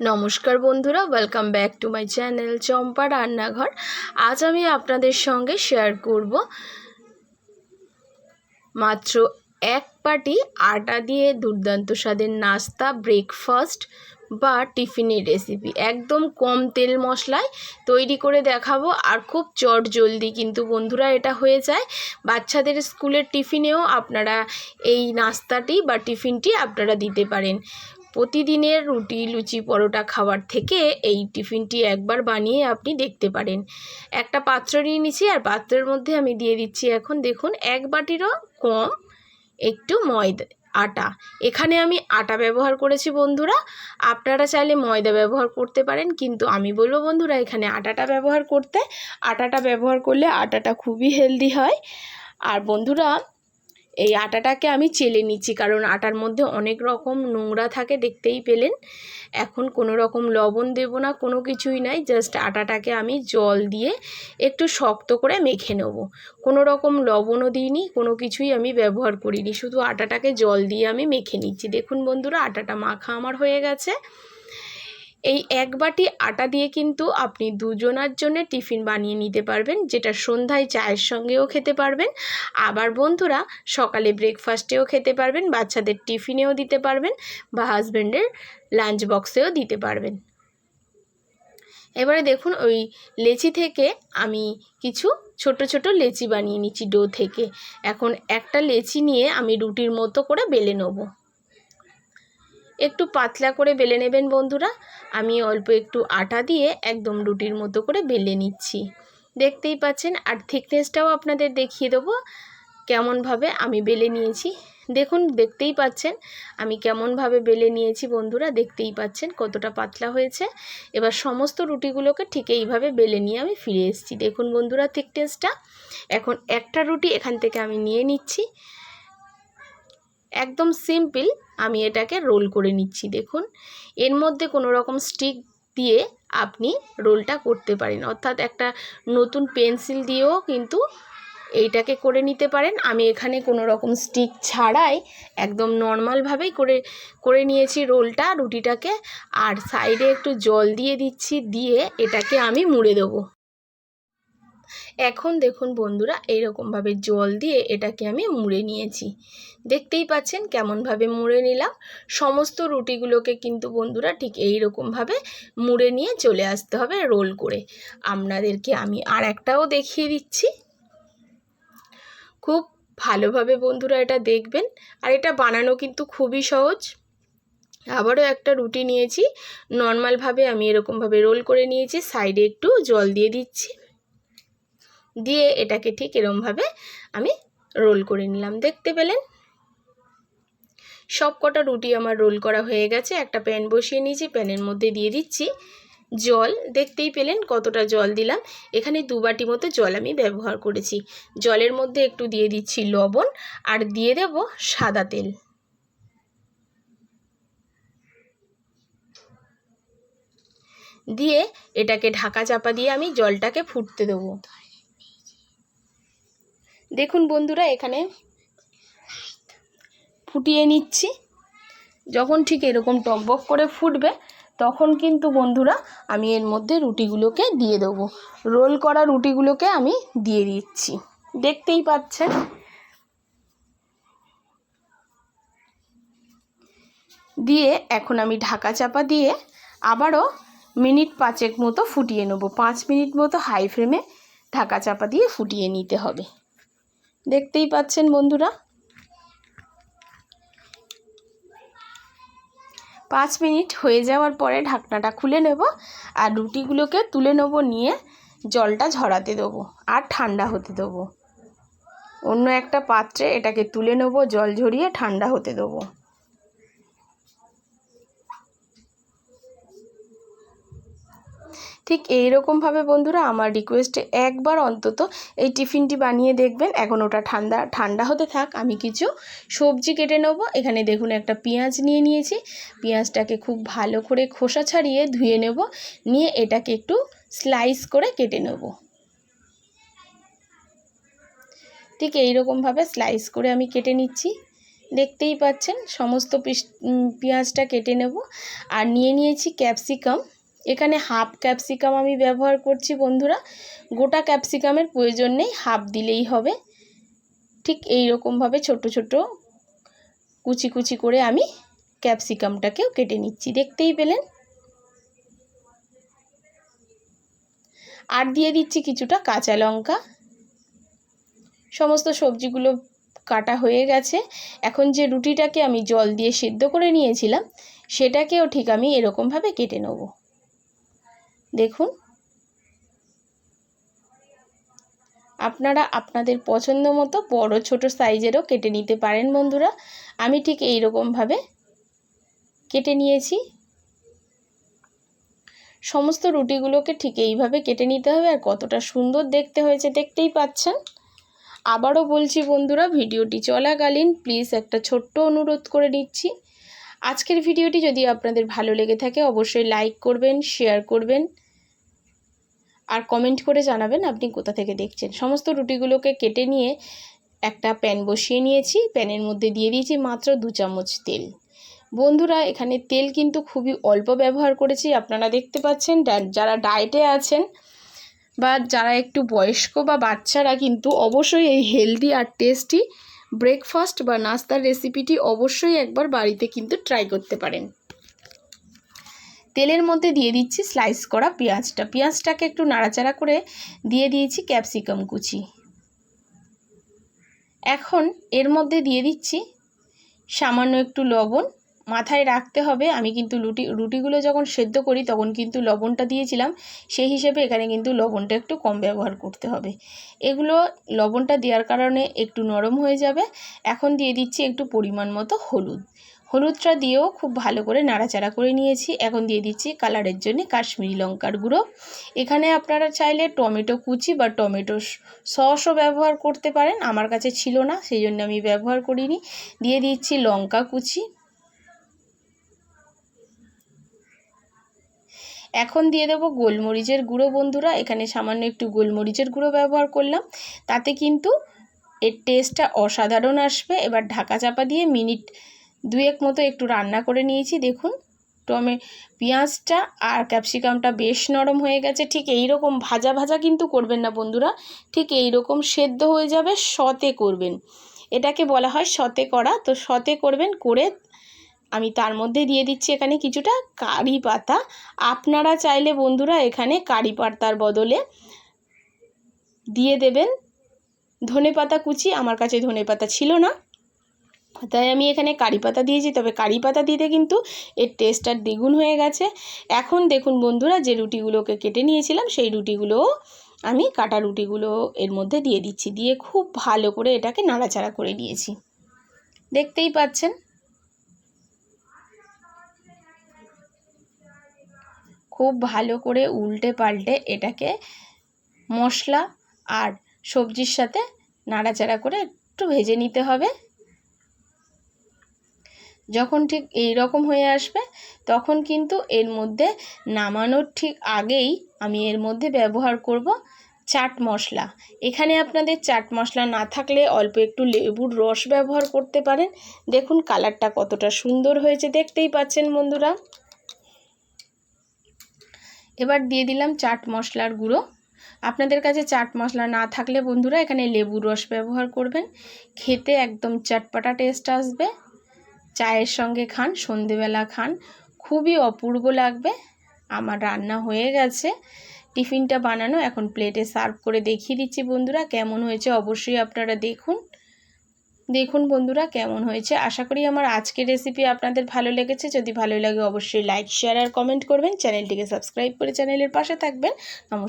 নমস্কার বন্ধুরা welcome back to my channel Champa রান্নাঘর। আজ আমি আপনাদের সঙ্গে শেয়ার করব মাত্র এক পাটি আটা দিয়ে দুর্দান্ত স্বাদের নাস্তা ব্রেকফাস্ট বা টিফিনের রেসিপি একদম কম তেল মশলায় তৈরি করে দেখাবো, আর খুব চট জলদি কিন্তু বন্ধুরা এটা হয়ে যায়। বাচ্চাদের স্কুলের টিফিনেও আপনারা এই নাস্তাটি বা টিফিনটি আপনারা দিতে পারেন। প্রতিদিনের রুটি, লুচি, পরোটা খাবার থেকে এই টিফিনটি একবার বানিয়ে আপনি দেখতে পারেন। একটা পাত্র নিয়ে নিচ্ছি আর পাত্রের মধ্যে আমি দিয়ে দিচ্ছি এখন দেখুন, এক বাটিরও কম একটু ময়দা, আটা। এখানে আমি আটা ব্যবহার করেছি বন্ধুরা। আপনারা চাইলে ময়দা ব্যবহার করতে পারেন, কিন্তু আমি বলব বন্ধুরা, এখানে আটাটা ব্যবহার করতে। আটাটা ব্যবহার করলে আটাটা খুবই হেলদি হয়। আর বন্ধুরা এই আটাটাকে আমি চেলে নিচ্ছি। কারণ আটার মধ্যে অনেক রকম নোংরা থাকে দেখতেই পেলেন। এখন কোনো রকম লবণ দেব না, কোনো কিছুই নাই। জাস্ট আটাটাকে আমি জল দিয়ে একটু শক্ত করে মেখে নেব। কোনো রকম লবণও দিইনি, কোনো কিছুই আমি ব্যবহার করিনি। শুধু আটাটাকে জল দিয়ে আমি মেখে নিচ্ছি। দেখুন বন্ধুরা, আটাটা মাখা আমার হয়ে গেছে। এই এক বাটি আটা দিয়ে কিন্তু আপনি দুজনার জন্য টিফিন বানিয়ে নিতে পারবেন, যেটা সন্ধ্যায় চায়ের সঙ্গেও খেতে পারবেন। আবার বন্ধুরা, সকালে ব্রেকফাস্টেও খেতে পারবেন, বাচ্চাদের টিফিনেও দিতে পারবেন বা হাজব্যান্ডের লাঞ্চ বক্সেও দিতে পারবেন। এবারে দেখুন, ওই লেচি থেকে আমি কিছু ছোট ছোট লেচি বানিয়ে নিচ্ছি, ডো থেকে। এখন একটা লেচি নিয়ে আমি রুটির মতো করে বেলে নেব। একটু পাতলা করে বেলে নেবেন বন্ধুরা। আমি অল্প একটু আটা দিয়ে একদম রুটির মতো করে বেলে নিচ্ছি। দেখতেই পাচ্ছেন, আর থিকনেসটাও আপনাদের দেখিয়ে দেবো কেমনভাবে আমি বেলে নিয়েছি। দেখুন, দেখতেই পাচ্ছেন, আমি কেমনভাবে বেলে নিয়েছি বন্ধুরা, দেখতেই পাচ্ছেন কতটা পাতলা হয়েছে। এবার সমস্ত রুটিগুলোকে ঠিক এইভাবে বেলে নিয়ে আমি ফিরে এসেছি। দেখুন বন্ধুরা থিকনেসটা এখন একটা রুটি এখান থেকে আমি নিয়ে নিচ্ছি। একদম সিম্পল আমি এটাকে রোল করে নিচ্ছি, দেখুন। এর মধ্যে কোনো রকম স্টিক দিয়ে আপনি রোলটা করতে পারেন। অর্থাৎ একটা নতুন পেন্সিল দিয়েও কিন্তু এইটাকে করে নিতে পারেন। আমি এখানে কোনো রকম স্টিক ছাড়াই একদম নর্মালভাবেই করে করে নিয়েছি রোলটা। রুটিটাকে আর সাইডে একটু জল দিয়ে দিচ্ছি, দিয়ে এটাকে আমি মুড়ে দেবো। এখন দেখুন বন্ধুরা, এইরকমভাবে জল দিয়ে এটাকে আমি মুড়ে নিয়েছি। দেখতেই পাচ্ছেন কেমনভাবে মুড়ে নিলাম। সমস্ত রুটিগুলোকে কিন্তু বন্ধুরা ঠিক এই রকমভাবে মুড়ে নিয়ে চলে আসতে হবে রোল করে। আপনাদেরকে আমি আর একটাও দেখিয়ে দিচ্ছি। খুব ভালোভাবে বন্ধুরা এটা দেখবেন। আর এটা বানানো কিন্তু খুবই সহজ। আবারও একটা রুটি নিয়েছি। নর্মালভাবে আমি এরকমভাবে রোল করে নিয়েছি। সাইডে একটু জল দিয়ে দিচ্ছি। দিয়ে এটাকে ঠিক এরমভাবে আমি রোল করে নিলাম। দেখতে পেলেন? সব কটা রুটি আমার রোল করা হয়ে গেছে। একটা প্যান বসিয়ে নিয়েছি, প্যানের মধ্যে দিয়ে দিচ্ছি জল। দেখতেই পেলেন কতটা জল দিলাম। এখানে দু বাটি মতো জল আমি ব্যবহার করেছি। জলের মধ্যে একটু দিয়ে দিচ্ছি লবণ আর দিয়ে দেব সাদা তেল। দিয়ে এটাকে ঢাকা চাপা দিয়ে আমি জলটাকে ফুটতে দেবো। দেখুন বন্ধুরা, এখানে ফুটিয়ে নিচ্ছি। যখন ঠিক এরকম টকবক করে ফুটবে, তখন কিন্তু বন্ধুরা আমি এর মধ্যে রুটিগুলোকে দিয়ে দেবো। রোল করা রুটিগুলোকে আমি দিয়ে দিচ্ছি। দেখতেই পাচ্ছেন? দিয়ে এখন আমি ঢাকা চাপা দিয়ে আবারও মিনিট পাঁচেক মতো ফুটিয়ে নেব। পাঁচ মিনিট মতো হাই ফ্লেমে ঢাকা চাপা দিয়ে ফুটিয়ে নিতে হবে। দেখতেই পাচ্ছেন বন্ধুরা। পাঁচ মিনিট হয়ে যাওয়ার পরে ঢাকনাটা খুলে নেব আর রুটিগুলোকে তুলে নেব নিয়ে জলটা ঝরাতে দেবো আর ঠান্ডা হতে দেবো। অন্য একটা পাত্রে এটাকে তুলে নেব, জল ঝরিয়ে ঠান্ডা হতে দেবো। ঠিক এই রকমভাবে বন্ধুরা আমার রিকোয়েস্টে একবার অন্তত এই টিফিনটি বানিয়ে দেখবেন। এখন ওটা ঠান্ডা ঠান্ডা হতে থাক, আমি কিছু সবজি কেটে নেব। এখানে দেখুন একটা পেঁয়াজ নিয়ে নিয়েছি। পেঁয়াজটাকে খুব ভালো করে খোসা ছাড়িয়ে ধুয়ে নেব। নিয়ে এটাকে একটু স্লাইস করে কেটে নেব। ঠিক এই রকমভাবে স্লাইস করে আমি কেটে নিচ্ছি। দেখতেই পাচ্ছেন, সমস্ত পিস- পেঁয়াজটা কেটে নেব। আর নিয়ে নিয়েছি ক্যাপসিকাম এখানে হাফ ক্যাপসিকাম আমি ব্যবহার করছি বন্ধুরা। গোটা ক্যাপসিকামের প্রয়োজন নেই, হাফ দিলেই হবে। ঠিক এই রকমভাবে ছোট ছোট কুচি কুচি করে আমি ক্যাপসিকামটাকেও কেটে নিচ্ছি। দেখতেই পেলেন? আর দিয়ে দিচ্ছি কিছুটা কাঁচা লঙ্কা। সমস্ত সবজিগুলো কাটা হয়ে গেছে। এখন যে রুটিটাকে আমি জল দিয়ে সেদ্ধ করে নিয়েছিলাম, সেটাকেও ঠিক আমি এরকমভাবে কেটে নেব। দেখুন। আপনারা আপনাদের পছন্দ মতো বড় ছোট সাইজেরও কেটে নিতে পারেন বন্ধুরা। আমি ঠিক এই রকমভাবে কেটে নিয়েছি। সমস্ত রুটিগুলোকে ঠিক এইভাবে কেটে নিতে হবে আর কতটা সুন্দর দেখতে হয়েছে দেখতেই পাচ্ছেন। আবারও বলছি বন্ধুরা, ভিডিওটি চলাকালীন প্লিজ একটা ছোট্ট অনুরোধ করে নিচ্ছি। আজকের ভিডিওটি যদি আপনাদের ভালো লেগে থাকে, অবশ্যই লাইক করবেন, শেয়ার করবেন। আর কমেন্ট করে জানাবেন আপনি কোথা থেকে দেখছেন। সমস্ত রুটিগুলোকে কেটে নিয়ে একটা প্যান বসিয়ে নিয়েছি। প্যানের মধ্যে দিয়ে দিয়েছি মাত্র দু চামচ তেল। বন্ধুরা, এখানে তেল কিন্তু খুবই অল্প ব্যবহার করেছি, আপনারা দেখতে পাচ্ছেন যারা ডায়েটে আছেন বা যারা একটু বয়স্ক বা বাচ্চারা কিন্তু অবশ্যই এই হেলদি আর টেস্টি ব্রেকফাস্ট বা নাস্তার রেসিপিটি অবশ্যই একবার বাড়িতে কিন্তু ট্রাই করতে পারেন। তেলের মধ্যে দিয়ে দিচ্ছি স্লাইস করা পেঁয়াজটা। পেঁয়াজটাকে একটু নাড়াচাড়া করে দিয়ে দিয়েছি ক্যাপসিকাম কুচি। এখন এর মধ্যে দিয়ে দিচ্ছি সামান্য একটু লবণ। মাথায় রাখতে হবে, আমি কিন্তু রুটি, রুটিগুলো যখন সেদ্ধ করি তখন কিন্তু লবণটা দিয়েছিলাম। সেই হিসেবে এখানে কিন্তু লবণটা একটু কম ব্যবহার করতে হবে। এগুলো লবণটা দেওয়ার কারণে একটু নরম হয়ে যাবে। এখন দিয়ে দিচ্ছি একটু পরিমাণ মতো হলুদ। হলুদটা দিয়েও খুব ভালো করে নাড়াচাড়া করে নিয়েছি। এখন দিয়ে দিচ্ছি কালারের জন্য কাশ্মীরি লঙ্কার গুঁড়ো। এখানে আপনারা চাইলে টমেটো কুচি বা টমেটো সসও ব্যবহার করতে পারেন। আমার কাছে ছিল না, সেই জন্য আমি ব্যবহার করিনি। দিয়ে দিচ্ছি লঙ্কা কুচি। এখন দিয়ে দেবো গোলমরিচের গুঁড়ো বন্ধুরা। এখানে সামান্য একটু গোলমরিচের গুঁড়ো ব্যবহার করলাম। তাতে কিন্তু এর টেস্টটা অসাধারণ আসবে। এবার ঢাকা চাপা দিয়ে মিনিট দুয়েক মতো একটু রান্না করে নিয়েছি, দেখুন। টমে পেঁয়াজটা আর ক্যাপসিকামটা বেশ নরম হয়ে গেছে। ঠিক এই রকম ভাজা ভাজা কিন্তু করবেন না বন্ধুরা। ঠিক এই রকম সেদ্ধ হয়ে যাবে, সতে করবেন। এটাকে বলা হয় সতে করা। তো সতে করবেন, করে আমি তার মধ্যে দিয়ে দিচ্ছি এখানে কিছুটা কারি পাতা। আপনারা চাইলে বন্ধুরা এখানে কারি পাতার বদলে দিয়ে দেবেন। ধনে পাতা কুচি, আমার কাছে ধনে পাতা ছিল না। তাই আমি এখানে কারি পাতা দিয়েছি। তবে কারি পাতা দিতে কিন্তু এর টেস্টটা দ্বিগুণ হয়ে গেছে। এখন দেখুন বন্ধুরা, যে রুটিগুলোকে কেটে নিয়েছিলাম, সেই রুটিগুলোও আমি কাটা রুটিগুলো এর মধ্যে দিয়ে দিচ্ছি। দিয়ে খুব ভালো করে এটাকে নাড়াচাড়া করে নিয়েছি। দেখতেই পাচ্ছেন? খুব ভালো করে উল্টে পাল্টে এটাকে মশলা আর সবজির সাথে নাড়াচাড়া করে একটু ভেজে নিতে হবে। যখন ঠিক এই রকম হয়ে আসবে, তখন কিন্তু এর মধ্যে নামানোর ঠিক আগেই আমি এর মধ্যে ব্যবহার করব চাট মশলা। এখানে আপনাদের চাট মশলা না থাকলে অল্প একটু লেবুর রস ব্যবহার করতে পারেন। দেখুন কালারটা কতটা সুন্দর হয়েছে, দেখতেই পাচ্ছেন বন্ধুরা। এবার দিয়ে দিলাম চাট মশলার গুঁড়ো। আপনাদের কাছে চাট মশলা না থাকলে বন্ধুরা এখানে লেবুর রস ব্যবহার করবেন। খেতে একদম চটপাটা টেস্ট আসবে। চায়ের সঙ্গে খান, সন্ধেবেলা খান। খুবই অপূর্ব লাগবে। আমার রান্না হয়ে গেছে। টিফিনটা বানানো এখন প্লেটে সার্ভ করে দেখিয়ে দিচ্ছি বন্ধুরা, কেমন হয়েছে অবশ্যই আপনারা দেখুন। দেখুন বন্ধুরা, কেমন হয়েছে? আশা করি আমার আজকের রেসিপি আপনাদের ভালো লেগেছে। যদি ভালো লাগে অবশ্যই লাইক শেয়ার আর কমেন্ট করবেন। চ্যানেলটিকে সাবস্ক্রাইব করে চ্যানেলের পাশে থাকবেন। নমস্কার।